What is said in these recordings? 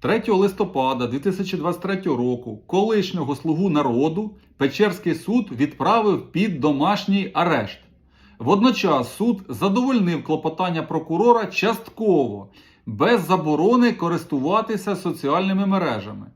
3 листопада 2023 року колишнього слугу народу Печерський суд відправив під домашній арешт. Водночас суд задовольнив клопотання прокурора частково, без заборони користуватися соціальними мережами.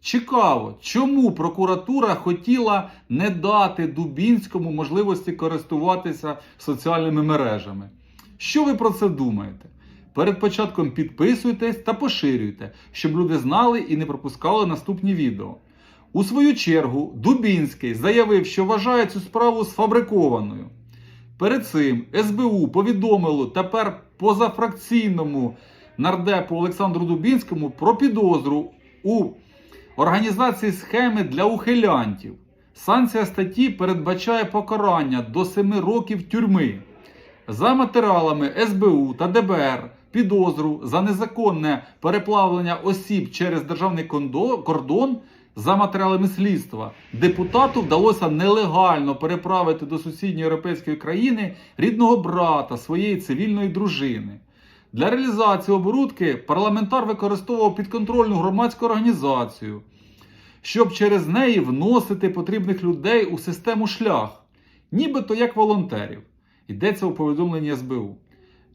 Цікаво, чому прокуратура хотіла не дати Дубінському можливості користуватися соціальними мережами. Що ви про це думаєте? Перед початком підписуйтесь та поширюйте, щоб люди знали і не пропускали наступні відео. У свою чергу Дубінський заявив, що вважає цю справу сфабрикованою. Перед цим СБУ повідомило тепер позафракційному нардепу Олександру Дубінському про підозру у організації схеми для ухилянтів. Санкція статті передбачає покарання до 7 років тюрми. За матеріалами СБУ та ДБР підозру за незаконне переплавлення осіб через державний кордон за матеріалами слідства депутату вдалося нелегально переправити до сусідньої європейської країни рідного брата своєї цивільної дружини. Для реалізації оборудки парламентар використовував підконтрольну громадську організацію, щоб через неї вносити потрібних людей у систему шлях, нібито як волонтерів. Йдеться у повідомленні СБУ.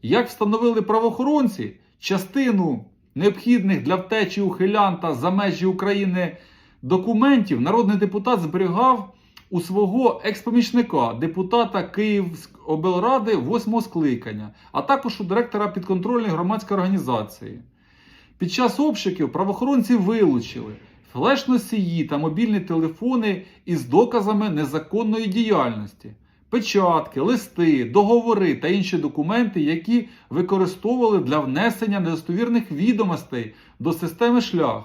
Як встановили правоохоронці, частину необхідних для втечі ухилянта за межі України документів народний депутат зберігав у свого експомічника, депутата Київської облради 8 скликання, а також у директора підконтрольної громадської організації. Під час обшуків правоохоронці вилучили флеш-носії та мобільні телефони із доказами незаконної діяльності, печатки, листи, договори та інші документи, які використовували для внесення недостовірних відомостей до системи шлях.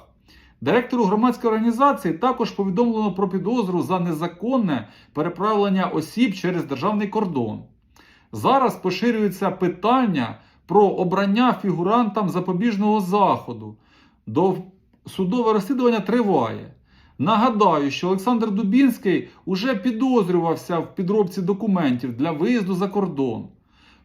Директору громадської організації також повідомлено про підозру за незаконне переправлення осіб через державний кордон. Зараз поширюється питання про обрання фігурантам запобіжного заходу. До судове розслідування триває. Нагадаю, що Олександр Дубінський уже підозрювався в підробці документів для виїзду за кордон.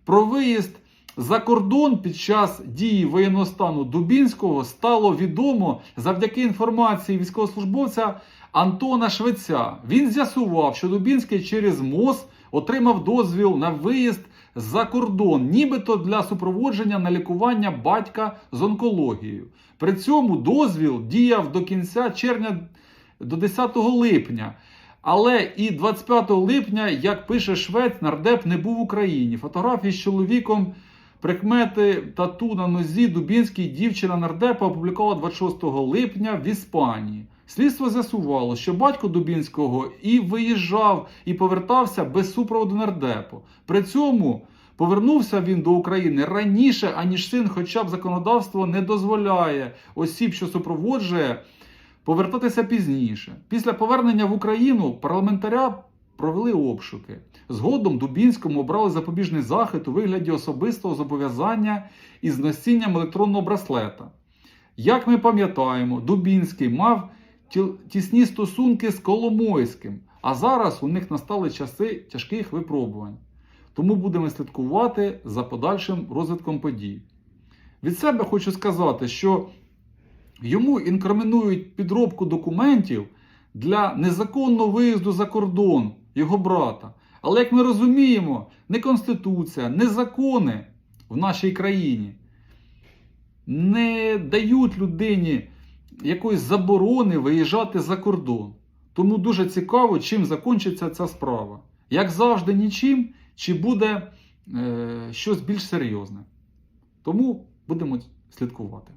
Про виїзд за кордон під час дії воєнного стану Дубінського стало відомо завдяки інформації військовослужбовця Антона Швеця. Він з'ясував, що Дубінський через МОЗ отримав дозвіл на виїзд за кордон, нібито для супроводження на лікування батька з онкологією. При цьому дозвіл діяв до кінця червня до 10 липня. Але і 25 липня, як пише Швець, нардеп не був в Україні. Фотографії з чоловіком, прикмети тату на нозі Дубінський дівчина нардепа опублікувала 26 липня в Іспанії. Слідство з'ясувало, що батько Дубінського і виїжджав, і повертався без супроводу нардепу. При цьому повернувся він до України раніше, аніж син, хоча б законодавство не дозволяє осіб, що супроводжує, повертатися пізніше. Після повернення в Україну парламентаря провели обшуки. Згодом Дубінському обрали запобіжний захід у вигляді особистого зобов'язання із носінням електронного браслета. Як ми пам'ятаємо, Дубінський мав тісні стосунки з Коломойським, а зараз у них настали часи тяжких випробувань. Тому будемо слідкувати за подальшим розвитком подій. Від себе хочу сказати, що йому інкримінують підробку документів для незаконного виїзду за кордон його брата. Але як ми розуміємо, не Конституція, не закони в нашій країні не дають людині якоїсь заборони виїжджати за кордон. Тому дуже цікаво, чим закінчиться ця справа. Як завжди, нічим, чи буде е, щось більш серйозне. Тому будемо слідкувати.